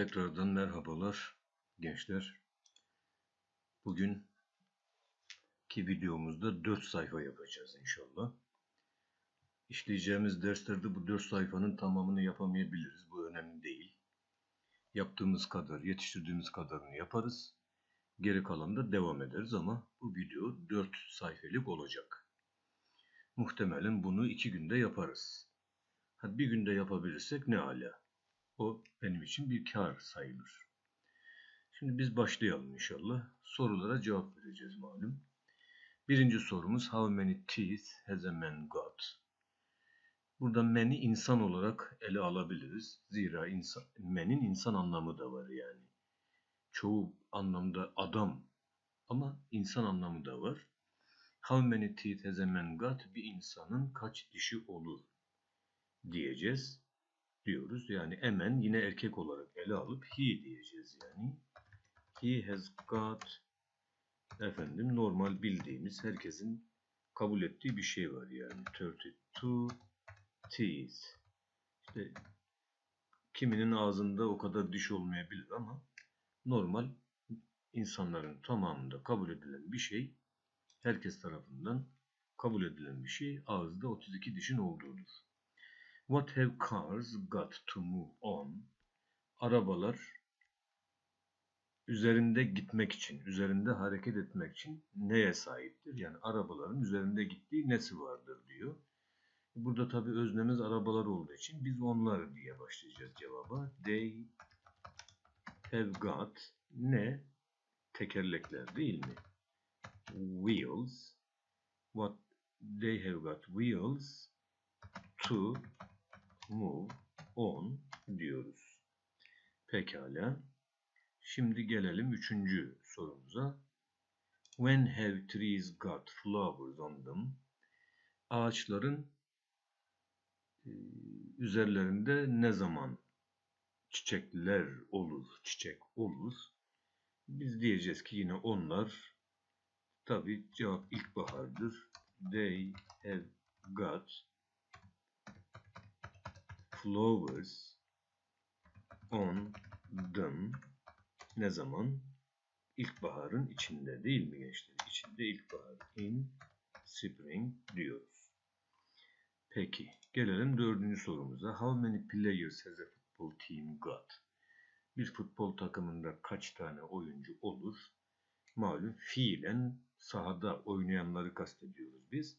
Tekrardan merhabalar gençler. Bugün ki videomuzda 4 sayfa yapacağız inşallah. İşleyeceğimiz derslerde bu 4 sayfanın tamamını yapamayabiliriz. Bu önemli değil. Yaptığımız kadar, yetiştirdiğimiz kadarını yaparız. Geri kalan da devam ederiz ama bu video 4 sayfalık olacak. Muhtemelen bunu 2 günde yaparız. Bir günde yapabilirsek ne ala. O benim için bir kar sayılır. Şimdi biz başlayalım inşallah. Sorulara cevap vereceğiz malum. Birinci sorumuz How many teeth has a man got? Burada man'i insan olarak ele alabiliriz. Zira insan, man'in insan anlamı da var yani. Çoğu anlamda adam ama insan anlamı da var. How many teeth has a man got? Bir insanın kaç dişi olur diyeceğiz diyoruz. Yani emen yine erkek olarak ele alıp he diyeceğiz yani. He has got efendim normal bildiğimiz herkesin kabul ettiği bir şey var yani. 32 teeth. İşte kiminin ağzında o kadar diş olmayabilir ama normal insanların tamamında kabul edilen bir şey herkes tarafından kabul edilen bir şey ağızda 32 dişin olduğudur. What have cars got to move on? Arabalar üzerinde gitmek için, üzerinde hareket etmek için neye sahiptir? Yani arabaların üzerinde gittiği nesi vardır diyor. Burada tabii öznemiz arabalar olduğu için biz onlar diye başlayacağız cevaba. They have got ne? Tekerlekler değil mi? Wheels. What they have got wheels to move on diyoruz. Pekala. Şimdi gelelim üçüncü sorumuza. When have trees got flowers on them? Ağaçların e, üzerlerinde ne zaman çiçekler olur, çiçek olur? Biz diyeceğiz ki yine onlar tabi cevap ilkbahardır. They have got flowers on them ne zaman? İlkbaharın içinde değil mi gençler? İçinde ilkbahar. In spring diyoruz. Peki gelelim dördüncü sorumuza. How many players has a football team got? Bir futbol takımında kaç tane oyuncu olur? Malum fiilen sahada oynayanları kastediyoruz biz.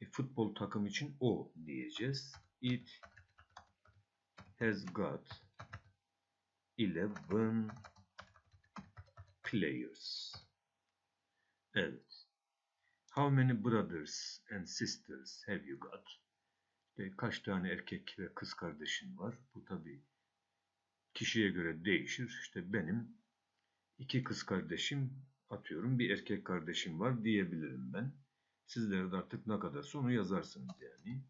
E, futbol takım için o diyeceğiz. It has got 11 players. Evet. How many brothers and sisters have you got? İşte kaç tane erkek ve kız kardeşin var? Bu tabi kişiye göre değişir. İşte benim iki kız kardeşim atıyorum bir erkek kardeşim var diyebilirim ben. Sizlere de artık ne kadar onu yazarsınız yani.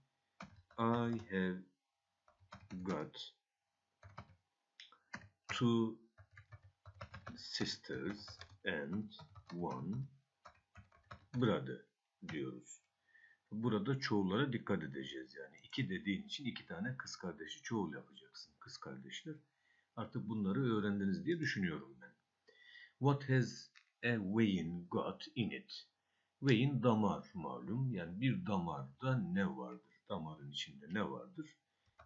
I have got two sisters and one brother diyoruz. Burada çoğullara dikkat edeceğiz yani. iki dediğin için iki tane kız kardeşi çoğul yapacaksın. Kız kardeşler. Artık bunları öğrendiniz diye düşünüyorum ben. What has a vein got in it? Vein damar malum. Yani bir damarda ne vardır? Damarın içinde ne vardır?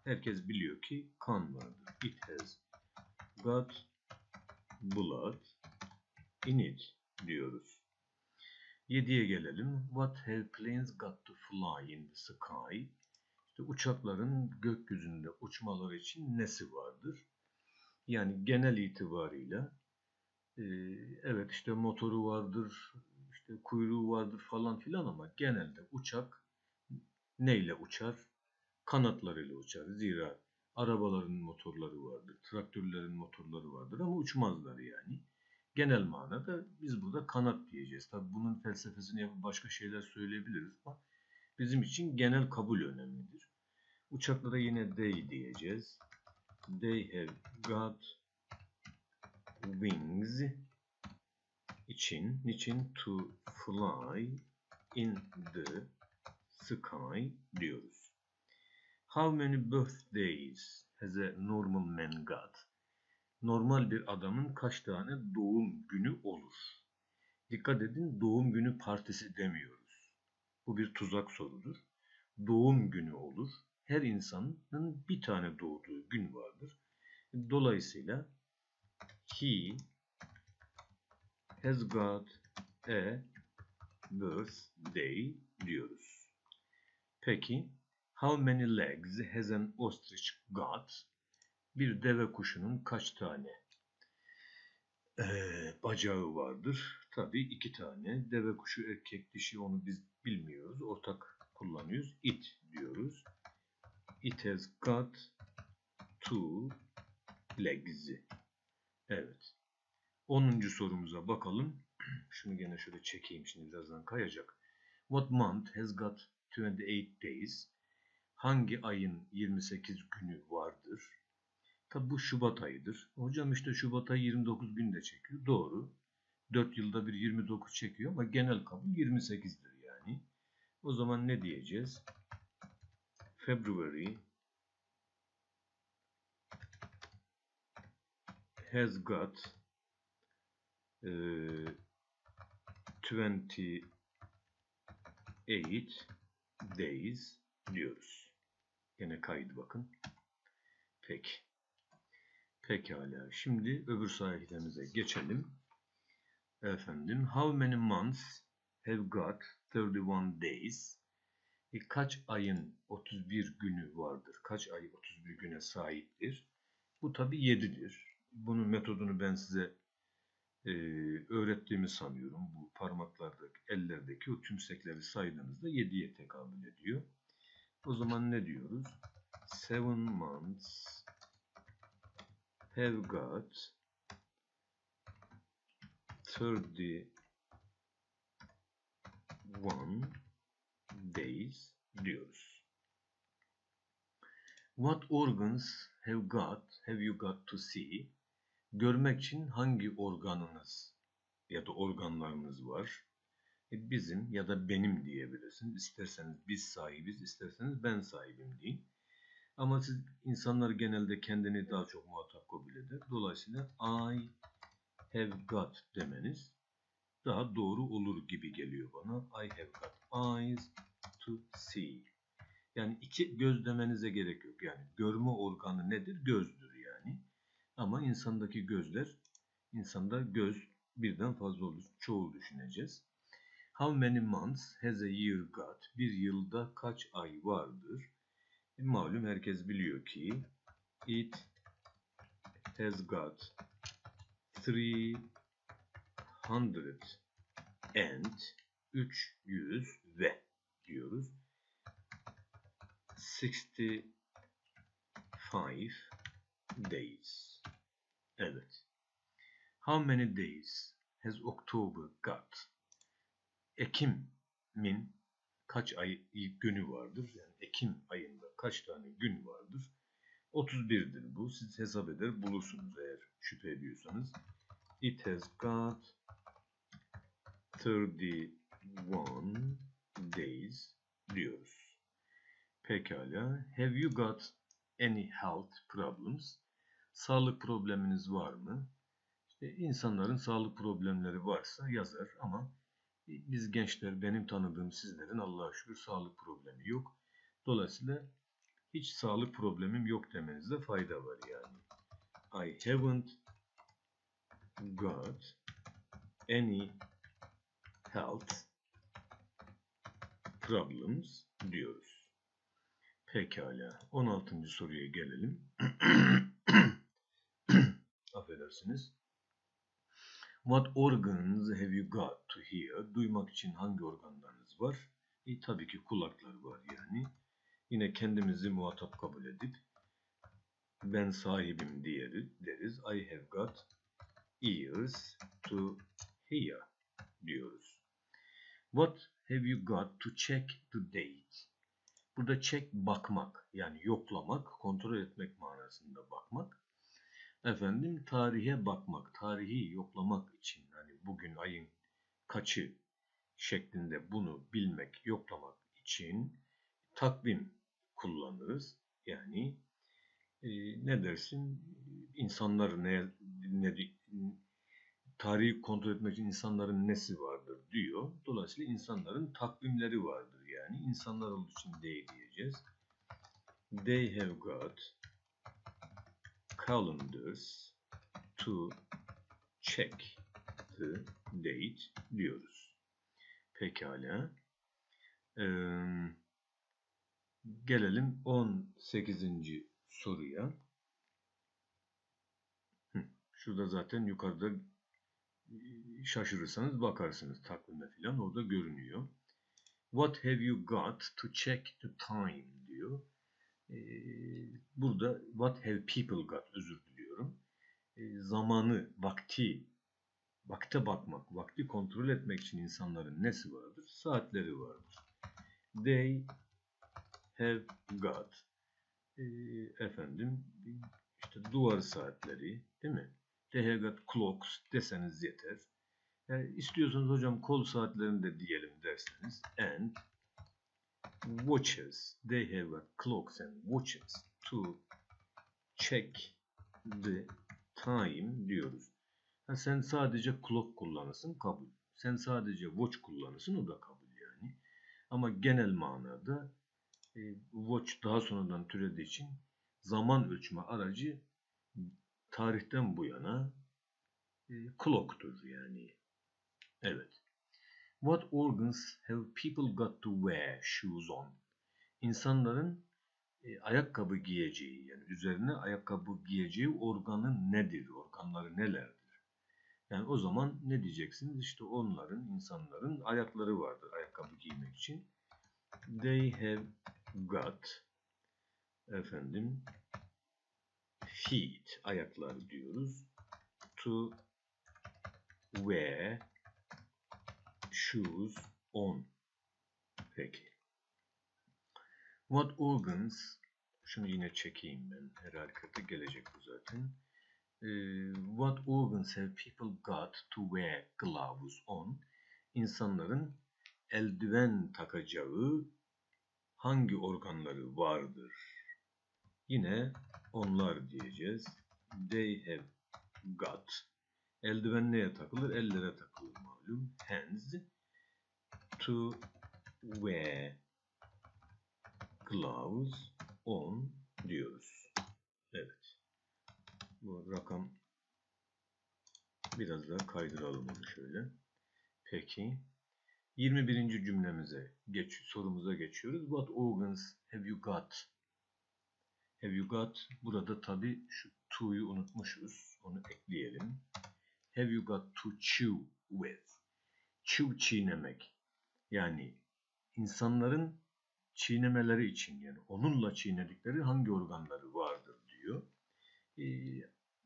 Herkes biliyor ki kan vardır. It has got blood in it diyoruz. 7'ye gelelim. What have planes got to fly in the sky? İşte uçakların gökyüzünde uçmaları için nesi vardır? Yani genel itibarıyla e, evet işte motoru vardır, işte kuyruğu vardır falan filan ama genelde uçak neyle uçar? Kanatlarıyla uçar. Zira arabaların motorları vardır, traktörlerin motorları vardır ama uçmazlar yani. Genel manada biz burada kanat diyeceğiz. Tabi bunun felsefesini yapıp başka şeyler söyleyebiliriz ama bizim için genel kabul önemlidir. Uçaklara yine they diyeceğiz. They have got wings için, niçin to fly in the sky diyoruz. How many birthdays has a normal man got? normal bir adamın kaç tane doğum günü olur? Dikkat edin doğum günü partisi demiyoruz. Bu bir tuzak sorudur. Doğum günü olur. Her insanın bir tane doğduğu gün vardır. Dolayısıyla he has got a birthday diyoruz. Peki how many legs has an ostrich got? Bir deve kuşunun kaç tane ee, bacağı vardır? Tabii iki tane. Deve kuşu erkek dişi onu biz bilmiyoruz. Ortak kullanıyoruz. It diyoruz. It has got two legs. Evet. 10. sorumuza bakalım. Şunu gene şöyle çekeyim şimdi birazdan kayacak. What month has got 28 days? Hangi ayın 28 günü vardır? Tabi bu Şubat ayıdır. Hocam işte Şubat ayı 29 gün de çekiyor. Doğru. 4 yılda bir 29 çekiyor ama genel kabul 28'dir yani. O zaman ne diyeceğiz? February has got e, 28 days diyoruz. Yine kaydı bakın. Peki. Pekala. Şimdi öbür sahiplerimize geçelim. Efendim. How many months have got 31 days? E, kaç ayın 31 günü vardır? Kaç ay 31 güne sahiptir? Bu tabi 7'dir. Bunun metodunu ben size e, öğrettiğimi sanıyorum. Bu parmaklardaki, ellerdeki o tümsekleri saydığınızda 7'ye tekabül ediyor. O zaman ne diyoruz? 7 months have got 31 days diyoruz. What organs have got, have you got to see? Görmek için hangi organınız ya da organlarınız var? E bizim ya da benim diyebilirsiniz. İsterseniz biz sahibiz, isterseniz ben sahibim deyin. Ama siz insanlar genelde kendini daha çok muhatap kabul eder. Dolayısıyla I have got demeniz daha doğru olur gibi geliyor bana. I have got eyes to see. Yani iki göz demenize gerek yok. Yani görme organı nedir? Gözdür yani. Ama insandaki gözler, insanda göz birden fazla olur. Çoğul düşüneceğiz. How many months has a year got? Bir yılda kaç ay vardır? E, malum herkes biliyor ki it has got 300 and 300 ve diyoruz. 65 days. Evet. How many days has October got? Ekim'in kaç ay günü vardır? Yani Ekim ayında kaç tane gün vardır? 31'dir bu. Siz hesap eder bulursunuz eğer şüphe ediyorsanız. It has got 31 days diyoruz. Pekala. Have you got any health problems? Sağlık probleminiz var mı? İşte insanların sağlık problemleri varsa yazar ama biz gençler benim tanıdığım sizlerin Allah'a şükür sağlık problemi yok. Dolayısıyla hiç sağlık problemim yok demenizde fayda var yani. I haven't got any health problems diyoruz. Pekala. 16. soruya gelelim. Affedersiniz. What organs have you got to hear? Duymak için hangi organlarınız var? E, tabii ki kulaklar var yani. Yine kendimizi muhatap kabul edip ben sahibim diyeriz, deriz. I have got ears to hear diyoruz. What have you got to check date? Burada check bakmak yani yoklamak, kontrol etmek manasında bakmak. Efendim tarihe bakmak, tarihi yoklamak için hani bugün ayın kaçı şeklinde bunu bilmek, yoklamak için takvim kullanırız. Yani e, ne dersin? İnsanlar ne, ne tarihi kontrol etmek için insanların nesi vardır diyor. Dolayısıyla insanların takvimleri vardır yani. insanlar olduğu için they diyeceğiz. They have got calendars to check the date diyoruz. Pekala. Ee, gelelim 18. soruya. Şurada zaten yukarıda şaşırırsanız bakarsınız takvime falan orada görünüyor. What have you got to check the time diyor. Ee, burada what have people got özür diliyorum. Ee, zamanı, vakti, vakte bakmak, vakti kontrol etmek için insanların nesi vardır? Saatleri vardır. They have got e, efendim işte duvar saatleri değil mi? They have got clocks deseniz yeter. Yani istiyorsanız hocam kol saatlerini de diyelim derseniz and watches. They have clocks and watches to check the time diyoruz. Ha, sen sadece clock kullanırsın kabul. Sen sadece watch kullanırsın o da kabul yani. Ama genel manada e, watch daha sonradan türediği için zaman ölçme aracı tarihten bu yana e, clock'tur yani. Evet. What organs have people got to wear shoes on? İnsanların e, ayakkabı giyeceği yani üzerine ayakkabı giyeceği organı nedir? Organları nelerdir? Yani o zaman ne diyeceksiniz? İşte onların, insanların ayakları vardır ayakkabı giymek için. They have got efendim feet ayaklar diyoruz. To wear shoes on. Peki. What organs şunu yine çekeyim ben. Her halükarda gelecek bu zaten. Ee, what organs have people got to wear gloves on? İnsanların eldiven takacağı hangi organları vardır? Yine onlar diyeceğiz. They have got. Eldiven neye takılır? Ellere takılır malum. Hands to wear gloves on diyoruz. Evet. Bu rakam biraz daha kaydıralım onu şöyle. Peki. 21. cümlemize geç, sorumuza geçiyoruz. What organs have you got Have you got? Burada tabi şu to'yu unutmuşuz. Onu ekleyelim. Have you got to chew with? Chew çiğnemek. Yani insanların çiğnemeleri için yani onunla çiğnedikleri hangi organları vardır diyor. Ee,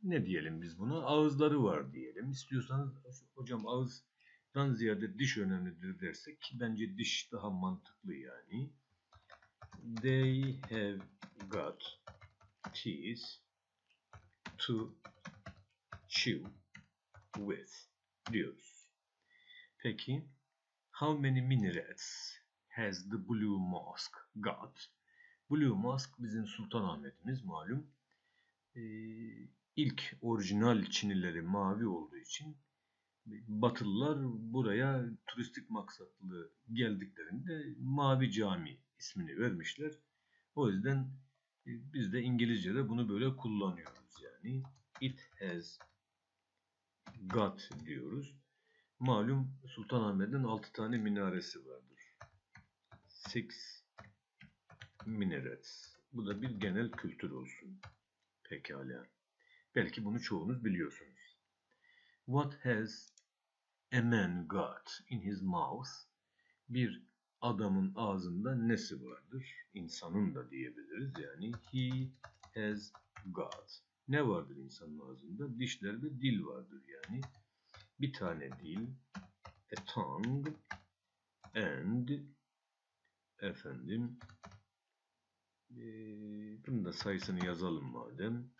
ne diyelim biz buna? Ağızları var diyelim. İstiyorsanız hocam ağızdan ziyade diş önemlidir dersek ki bence diş daha mantıklı yani. They have got teeth to chew with diyoruz. Peki how many minarets has the blue mosque got? Blue Mosque bizim Sultanahmet'imiz malum. Ee, ilk orijinal Çinileri mavi olduğu için Batılılar buraya turistik maksatlı geldiklerinde Mavi Cami ismini vermişler. O yüzden biz de İngilizce'de bunu böyle kullanıyoruz yani. It has got diyoruz. Malum Sultanahmet'in 6 tane minaresi vardır. Six minarets. Bu da bir genel kültür olsun. Pekala. Belki bunu çoğunuz biliyorsunuz. What has a man got in his mouth? Bir adamın ağzında nesi vardır? İnsanın da diyebiliriz. Yani he has got. Ne vardır insanın ağzında? Dişler ve dil vardır yani. Bir tane dil, a tongue and efendim e, bunun da sayısını yazalım madem.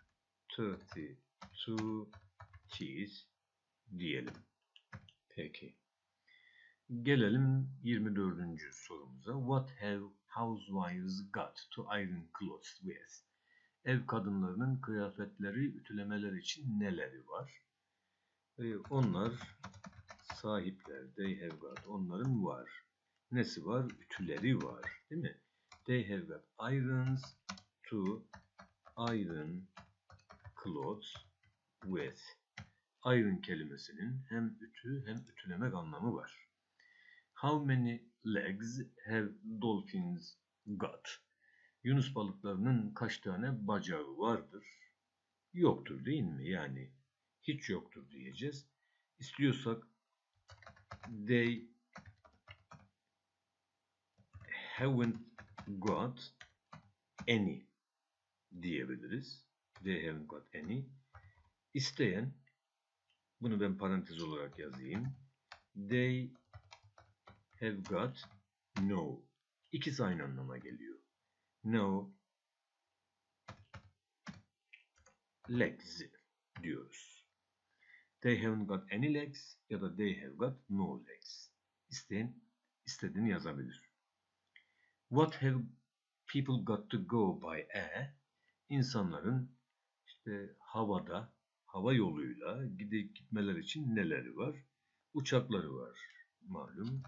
32 teeth diyelim. Peki. Gelelim 24. sorumuza. What have housewives got to iron clothes with? ev kadınlarının kıyafetleri ütülemeleri için neleri var? Ee, onlar sahipler, they have got, onların var. Nesi var? Ütüleri var, değil mi? They have got irons to iron clothes with. Iron kelimesinin hem ütü hem ütülemek anlamı var. How many legs have dolphins got? Yunus balıklarının kaç tane bacağı vardır? Yoktur değil mi? Yani hiç yoktur diyeceğiz. İstiyorsak they haven't got any diyebiliriz. They haven't got any. İsteyen bunu ben parantez olarak yazayım. They have got no. İkisi aynı anlama geliyor. No legs diyoruz. They haven't got any legs ya da they have got no legs. İsteyen istediğini yazabilir. What have people got to go by air? İnsanların işte havada, hava yoluyla gidip gitmeler için neleri var? Uçakları var malum.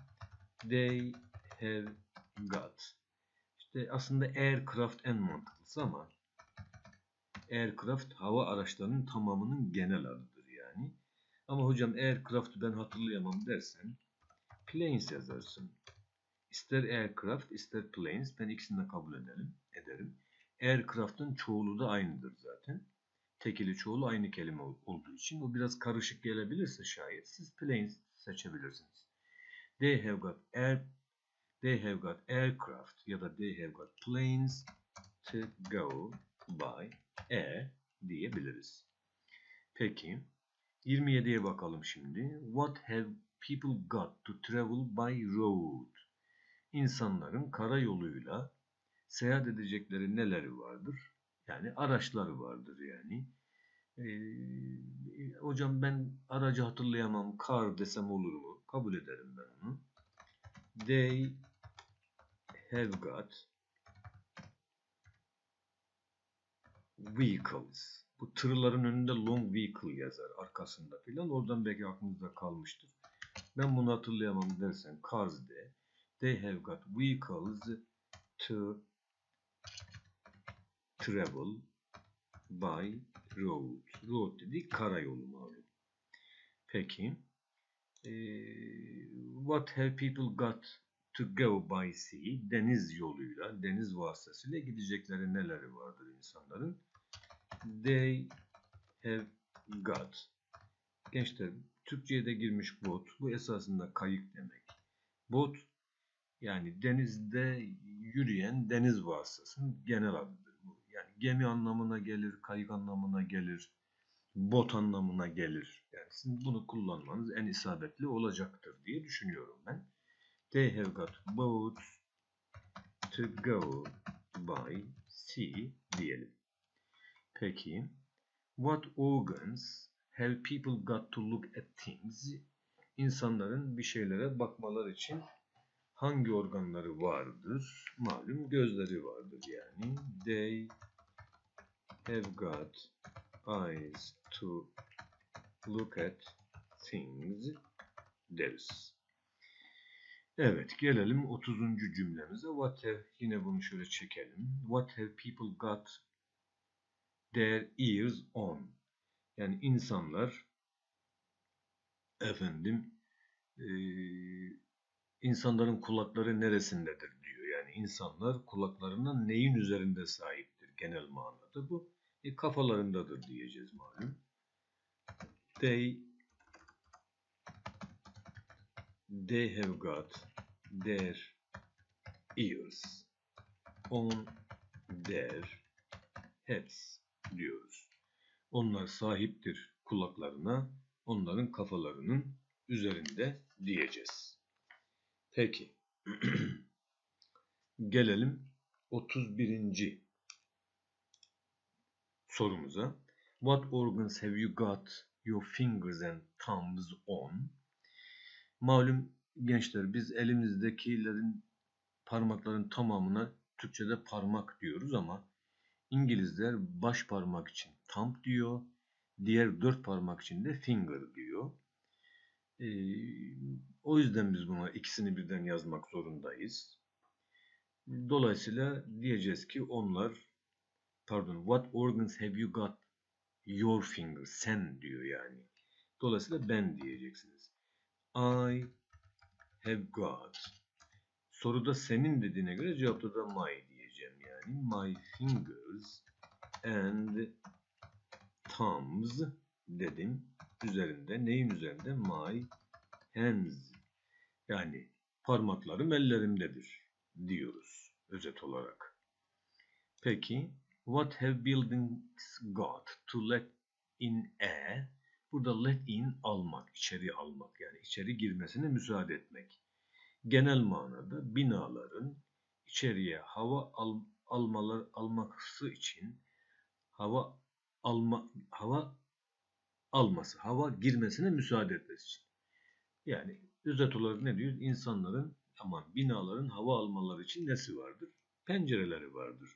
They have got. İşte aslında aircraft en mantıklısı ama aircraft hava araçlarının tamamının genel adıdır. Ama hocam aircraft'ı ben hatırlayamam dersen planes yazarsın. İster aircraft ister planes ben ikisini de kabul edelim, ederim. Aircraft'ın çoğulu da aynıdır zaten. Tekili çoğulu aynı kelime olduğu için o biraz karışık gelebilirse şayet siz planes seçebilirsiniz. They have got air they have got aircraft ya da they have got planes to go by air diyebiliriz. Peki 27'ye bakalım şimdi. What have people got to travel by road? İnsanların karayoluyla seyahat edecekleri neleri vardır? Yani araçları vardır yani. Ee, hocam ben aracı hatırlayamam. Car desem olur mu? Kabul ederim ben onu. They have got vehicles. Bu tırların önünde long vehicle yazar arkasında filan. Oradan belki aklınızda kalmıştır. Ben bunu hatırlayamam dersen cars de. They have got vehicles to travel by road. Road dedik karayolu malum. Peki. What have people got to go by sea? Deniz yoluyla, deniz vasıtasıyla gidecekleri neleri vardır insanların? They have got. Gençler Türkçe'ye de girmiş bot. Bu esasında kayık demek. Bot yani denizde yürüyen deniz vasıtasının genel adıdır. Bu. Yani gemi anlamına gelir, kayık anlamına gelir, bot anlamına gelir. Yani sizin bunu kullanmanız en isabetli olacaktır diye düşünüyorum ben. They have got boats to go by sea diyelim. Peki, what organs have people got to look at things? İnsanların bir şeylere bakmalar için hangi organları vardır? Malum gözleri vardır yani. They have got eyes to look at things deriz. Evet gelelim 30. cümlemize. What have yine bunu şöyle çekelim. What have people got their ears on? Yani insanlar efendim e, insanların kulakları neresindedir diyor. Yani insanlar kulaklarına neyin üzerinde sahiptir genel manada bu. E, kafalarındadır diyeceğiz malum. They they have got their ears on their heads diyoruz. Onlar sahiptir kulaklarına, onların kafalarının üzerinde diyeceğiz. Peki. Gelelim 31. sorumuza. What organs have you got your fingers and thumbs on? Malum gençler biz elimizdekilerin parmakların tamamına Türkçe'de parmak diyoruz ama İngilizler baş parmak için thumb diyor. Diğer dört parmak için de finger diyor. Ee, o yüzden biz buna ikisini birden yazmak zorundayız. Dolayısıyla diyeceğiz ki onlar pardon what organs have you got your finger sen diyor yani. Dolayısıyla ben diyeceksiniz. I have got soruda senin dediğine göre cevapta da my. My fingers and thumbs dedim. Üzerinde neyin üzerinde? My hands yani parmaklarım ellerimdedir diyoruz özet olarak. Peki what have buildings got to let in a burada let in almak, içeri almak yani içeri girmesine müsaade etmek. Genel manada binaların içeriye hava al, almalar alması için hava alma hava alması, hava girmesine müsaade etmesi için. Yani özet olarak ne diyoruz? İnsanların aman binaların hava almaları için nesi vardır? Pencereleri vardır.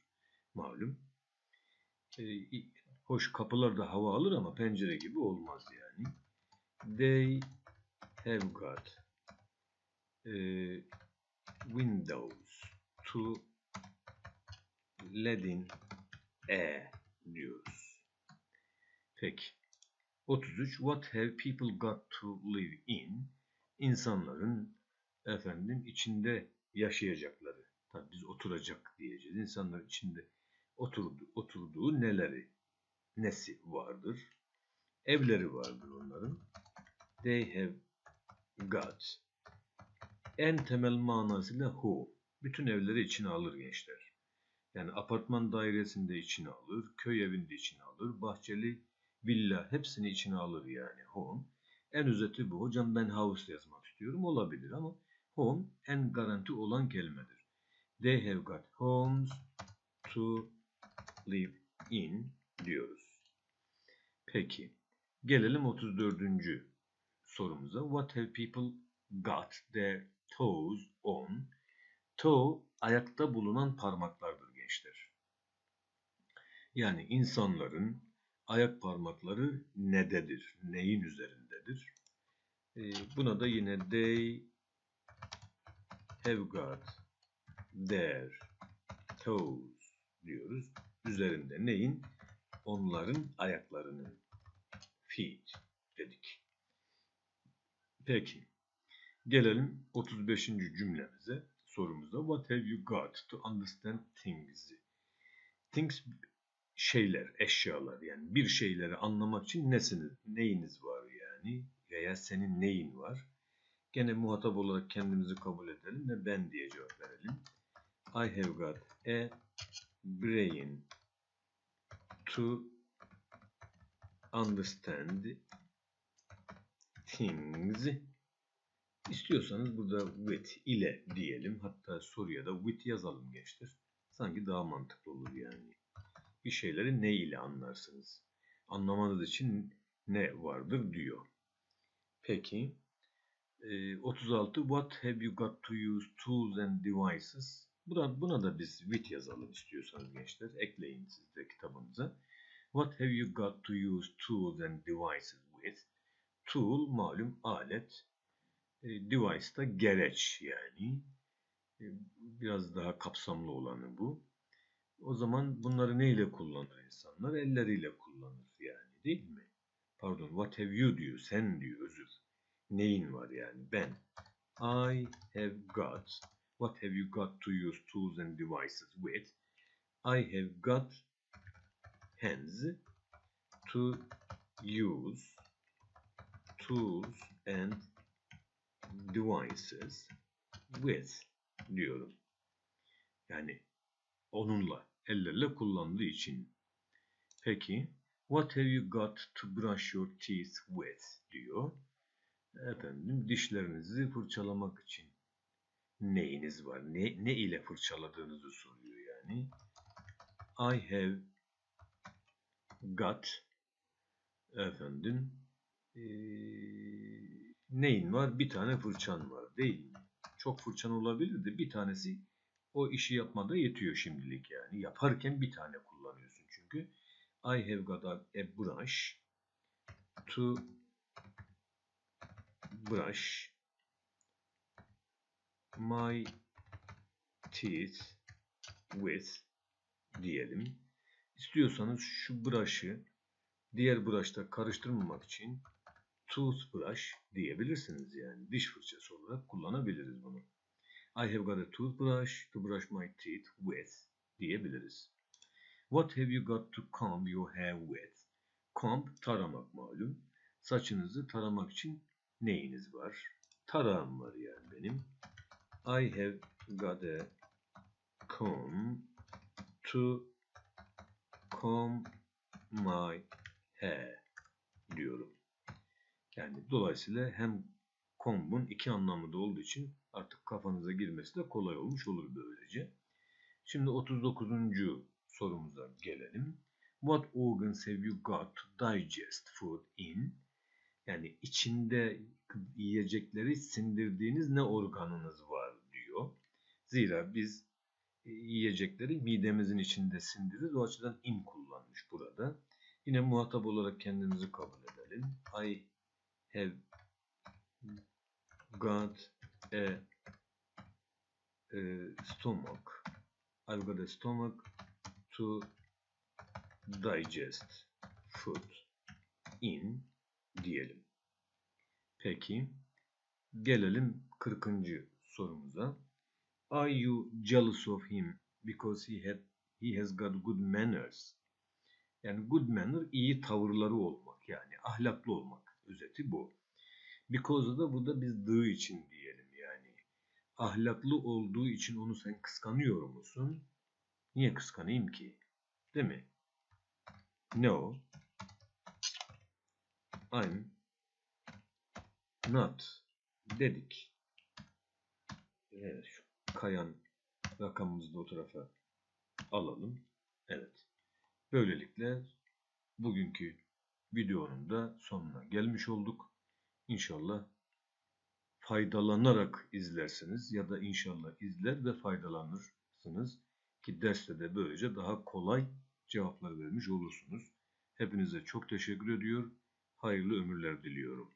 Malum. E, hoş kapılar da hava alır ama pencere gibi olmaz yani. They have got e, windows to let in air diyoruz. Peki. 33. What have people got to live in? İnsanların efendim içinde yaşayacakları. Tabii biz oturacak diyeceğiz. İnsanlar içinde oturdu, oturduğu neleri, nesi vardır? Evleri vardır onların. They have got. En temel manasıyla who. Bütün evleri içine alır gençler. Yani apartman dairesinde içine alır, köy evinde içine alır, bahçeli villa hepsini içine alır yani home. En özeti bu. Hocam ben house yazmak istiyorum. Olabilir ama home en garanti olan kelimedir. They have got homes to live in diyoruz. Peki. Gelelim 34. sorumuza. What have people got their toes on? Toe ayakta bulunan parmaklardır. Yani insanların ayak parmakları nededir? Neyin üzerindedir? E, buna da yine they have got their toes diyoruz. Üzerinde neyin? Onların ayaklarının feet dedik. Peki. Gelelim 35. cümlemize, sorumuza. What have you got to understand things? Things şeyler, eşyalar yani bir şeyleri anlamak için nesiniz, neyiniz var yani veya senin neyin var? Gene muhatap olarak kendimizi kabul edelim ve ben diye cevap verelim. I have got a brain to understand things. İstiyorsanız burada with ile diyelim. Hatta soruya da with yazalım gençler. Sanki daha mantıklı olur yani bir şeyleri ne ile anlarsınız? Anlamanız için ne vardır diyor. Peki 36 What have you got to use tools and devices? Buna, buna da biz with yazalım istiyorsanız gençler. Ekleyin siz de kitabınıza. What have you got to use tools and devices with? Tool malum alet. Device da gereç yani. Biraz daha kapsamlı olanı bu. O zaman bunları neyle kullanır insanlar? Elleriyle kullanır yani değil mi? Pardon what have you diyor. Sen diyor özür. Neyin var yani? Ben. I have got. What have you got to use tools and devices with? I have got hands to use tools and devices with diyorum. Yani onunla ellerle kullandığı için. Peki, what have you got to brush your teeth with diyor. Efendim, dişlerinizi fırçalamak için neyiniz var? Ne, ne ile fırçaladığınızı soruyor yani. I have got efendim ee, neyin var? Bir tane fırçan var değil mi? Çok fırçan olabilir de bir tanesi o işi yapmada yetiyor şimdilik yani. Yaparken bir tane kullanıyorsun. I have got a brush to brush my teeth with diyelim. İstiyorsanız şu brush'ı diğer brush'ta karıştırmamak için toothbrush diyebilirsiniz yani. Diş fırçası olarak kullanabiliriz bunu. I have got a toothbrush to brush my teeth with diyebiliriz. What have you got to comb your hair with? Comb taramak malum. Saçınızı taramak için neyiniz var? Tarağım var yani benim. I have got a comb to comb my hair diyorum. Yani dolayısıyla hem comb'un iki anlamı da olduğu için artık kafanıza girmesi de kolay olmuş olur böylece. Şimdi 39. sorumuza gelelim. What organs have you got to digest food in? Yani içinde yiyecekleri sindirdiğiniz ne organınız var diyor. Zira biz yiyecekleri midemizin içinde sindiririz. O açıdan in kullanmış burada. Yine muhatap olarak kendimizi kabul edelim. I have got a, a stomach. I've got a stomach to digest food in diyelim. Peki gelelim 40. sorumuza. Are you jealous of him because he had he has got good manners? Yani good manner iyi tavırları olmak yani ahlaklı olmak özeti bu. Because'da da burada biz dığı için diyelim yani. Ahlaklı olduğu için onu sen kıskanıyor musun? Niye kıskanayım ki? Değil mi? No. I'm not dedik. Evet, şu kayan rakamımızı da o tarafa alalım. Evet. Böylelikle bugünkü videonun da sonuna gelmiş olduk. İnşallah faydalanarak izlersiniz ya da inşallah izler ve faydalanırsınız ki derste de böylece daha kolay cevaplar vermiş olursunuz. Hepinize çok teşekkür ediyor. Hayırlı ömürler diliyorum.